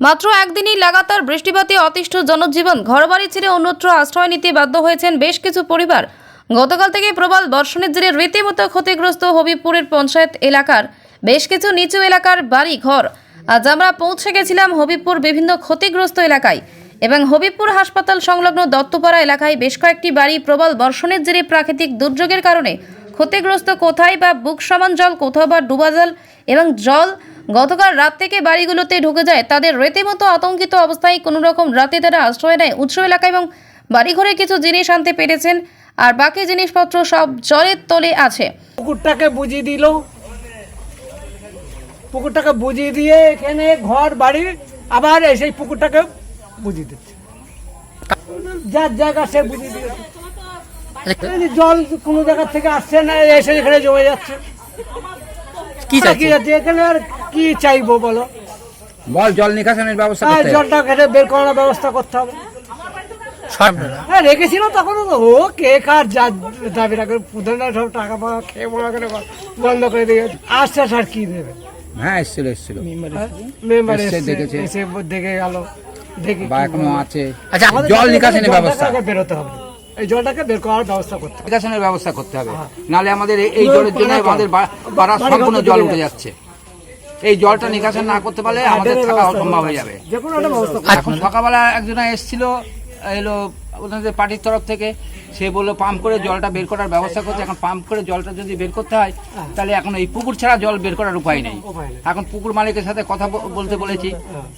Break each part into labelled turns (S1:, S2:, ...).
S1: মাত্র একদিনই লাগাতার বৃষ্টিপাতে অতিষ্ঠ জনজীবন, ঘরবাড়ি ছেড়ে অন্যত্র আশ্রয় নিতে বাধ্য হয়েছেন বেশ কিছু পরিবার। গতকাল থেকে প্রবল বর্ষণের জেরে রীতিমতো ক্ষতিগ্রস্ত হবিবপুরের পঞ্চায়েত এলাকার বেশ কিছু নিচু এলাকার বাড়ি ঘর আজ আমরা পৌঁছে গেছিলাম হবিবপুর বিভিন্ন ক্ষতিগ্রস্ত এলাকায় এবং হবিবপুর হাসপাতাল সংলগ্ন দত্তপাড়া এলাকায় বেশ কয়েকটি বাড়ি প্রবল বর্ষণের জেরে প্রাকৃতিক দুর্যোগের কারণে ক্ষতিগ্রস্ত কোথায় বা বুক সমান জল কোথাও বা ডুবা জল এবং জল গতকাল রাত থেকে বাড়িগুলোতে ঢুকে যায়। তাদের রীতিমতো আতঙ্কিত অবস্থায় কোনো রকম রাতে তারা আশ্রয় নেয় উৎস এলাকা এবং বাড়িঘরে কিছু জিনিস আনতে পেরেছেন। আর বাকি জিনিসপত্র সব জলের তলে আছে।
S2: পুকুরটাকে বুঝিয়ে দিল। পুকুরটাকে বুঝিয়ে দিয়ে এখানে ঘর বাড়ি আবার সেই পুকুরটাকে বুঝিয়ে দিচ্ছে। যার জায়গা সে বুঝিয়ে দিয়েছে। জল কোনো জায়গা থেকে আসছে না এসে এখানে জমে যাচ্ছে।
S3: কি চাইছেন
S2: এখানে আর কি চাইব বলো?
S3: বল জল নিকাশনের ব্যবস্থা
S2: হ্যাঁ
S3: করতে
S2: জলটা এখানে বের করার ব্যবস্থা করতে হবে। হ্যাঁ রেখেছিল তখন তো। ও কে কার যা দাবি রাখে প্রধানরা সব টাকা পাওয়া খেয়ে বড় করে বন্ধ করে দিয়ে আসছে আর কি দেবে?
S3: হ্যাঁ এসেছিল এসেছিল।
S2: মেম্বার এসে
S3: দেখেছে।
S2: এসে দেখে গেল। দেখে
S3: বা
S2: এখনও
S3: আছে।
S4: আচ্ছা
S3: জল নিকাশনের ব্যবস্থা।
S2: বেরোতে হবে। এই জলটাকে বের করার ব্যবস্থা করতে হবে।
S3: নিকাশনের ব্যবস্থা করতে হবে।
S2: হ্যাঁ।
S3: নালে আমাদের এই- এই জলের জন্য আমাদের সম্পূর্ণ জল উঠে যাচ্ছে। এই জলটা নিকাশন না করতে পারলে আমাদের থাকা
S2: সম্ভব
S3: অসম্ভব হয়ে যাবে। এখন সকালবেলা একজন এসছিল এলো ওনাদের পার্টির তরফ থেকে। সে বলল পাম্প করে জলটা বের করার ব্যবস্থা করতে এখন পাম্প করে জলটা যদি বের করতে হয় তাহলে এখন এই পুকুর ছাড়া জল বের করার উপায় নেই। এখন পুকুর মালিকের সাথে কথা বলতে বলেছি।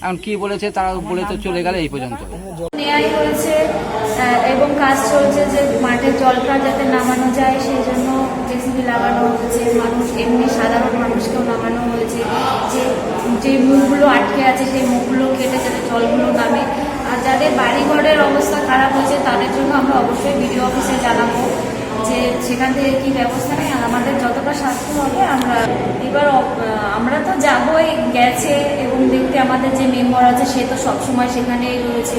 S3: এখন কি বলেছে তারা বলে তো চলে গেলে এই পর্যন্ত।
S5: নেয়াই হয়েছে এবং কাজ চলছে যে মাঠের জলটা যাতে নামানো যায় সেই জন্য জেসিবি লাগানো হয়েছে। মানুষ এমনি সাধারণ মানুষকেও নামানো হয়েছে। যে যে মুখগুলো আটকে আছে সেই মুখগুলো কেটে যাতে জলগুলো নামে। আর যাদের বাড়িঘরের অবস্থা খারাপ হয়েছে তাদের জন্য আমরা অবশ্যই বিডিও অফিসে জানাব যে সেখান থেকে কি ব্যবস্থা নেই। আর আমাদের যতটা স্বাস্থ্য হবে আমরা এবার আমরা তো যাবই গেছে এবং দেখতে আমাদের যে মেম্বার আছে সে তো সবসময় সেখানেই রয়েছে।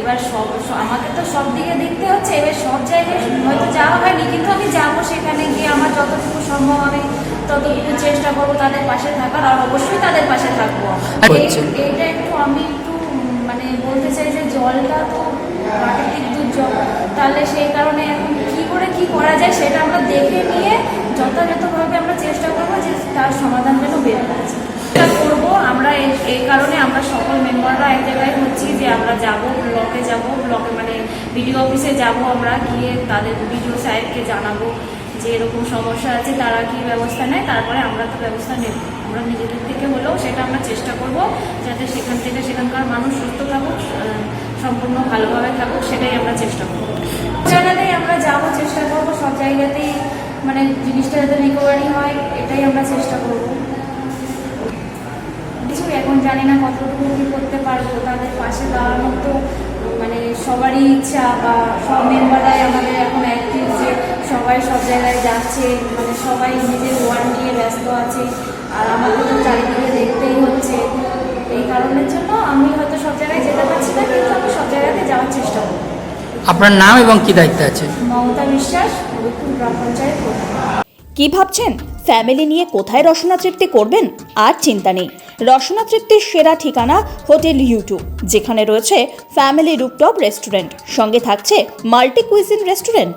S5: এবার সব আমাকে তো সব দিকে দেখতে হচ্ছে। এবার সব জায়গায় হয়তো যাওয়া হয়নি কিন্তু আমি যাব সেখানে গিয়ে আমার যতটুকু সম্ভব আমি ততটুকু চেষ্টা করব তাদের পাশে থাকার আর অবশ্যই তাদের পাশে থাকব। এই-
S4: আচ্ছা।
S5: এইটা একটু আমি বলতে চাই যে জলটা তো প্রাকৃতিক দুর্যোগ, তাহলে সেই কারণে এখন কী করে কি করা যায় সেটা আমরা দেখে নিয়ে যথাযথভাবে আমরা চেষ্টা করব যে তার সমাধান যেন বের করব, আমরা এই কারণে আমরা সকল মেম্বাররা এক জায়গায় হচ্ছি যে আমরা যাব, ব্লকে যাব, ব্লকে মানে বিডিও অফিসে যাব আমরা, গিয়ে তাদের বিডিও সাহেবকে জানাব যে এরকম সমস্যা আছে, তারা কি ব্যবস্থা নেয়, তারপরে আমরা তো ব্যবস্থা নেব। আমরা নিজেদের থেকে হলেও সেটা আমরা চেষ্টা করব যাতে সেখান থেকে সেখানকার মানুষ সুস্থ থাকুক সম্পূর্ণ ভালোভাবে থাকুক, সেটাই আমরা চেষ্টা করব। জায়গাতেই আমরা যাব, চেষ্টা করব সব জায়গাতেই মানে জিনিসটা যাতে রিকভারি হয়, এটাই আমরা চেষ্টা করব। কিছু এখন জানি না কতটুকু কি করতে পারব, তাদের পাশে দাঁড়ানোর তো মানে সবারই ইচ্ছা বা সব মেম্বাররাই আমাদের এখন অ্যাক্টিভ সবাই সব জায়গায় যাচ্ছে মানে সবাই নিজের ওয়ার্ড নিয়ে ব্যস্ত আছে। আর আমাদের তো চারিদিকে দেখতেই হচ্ছে। এই কারণের জন্য আমি হয়তো সব জায়গায় যেতে পারছি না কিন্তু আমি সব জায়গাতে যাওয়ার চেষ্টা করব।
S4: আপনার নাম এবং কি দায়িত্ব আছে?
S5: মমতা বিশ্বাস হবিপুর গ্রাম পঞ্চায়েত
S6: কি ভাবছেন? ফ্যামিলি নিয়ে কোথায় রসনা তৃপ্তি করবেন? আর চিন্তা নেই। রসনা তৃপ্তির সেরা ঠিকানা হোটেল ইউটিউব যেখানে রয়েছে ফ্যামিলি রুপটপ রেস্টুরেন্ট। সঙ্গে থাকছে মাল্টি কুইজিন রেস্টুরেন্ট।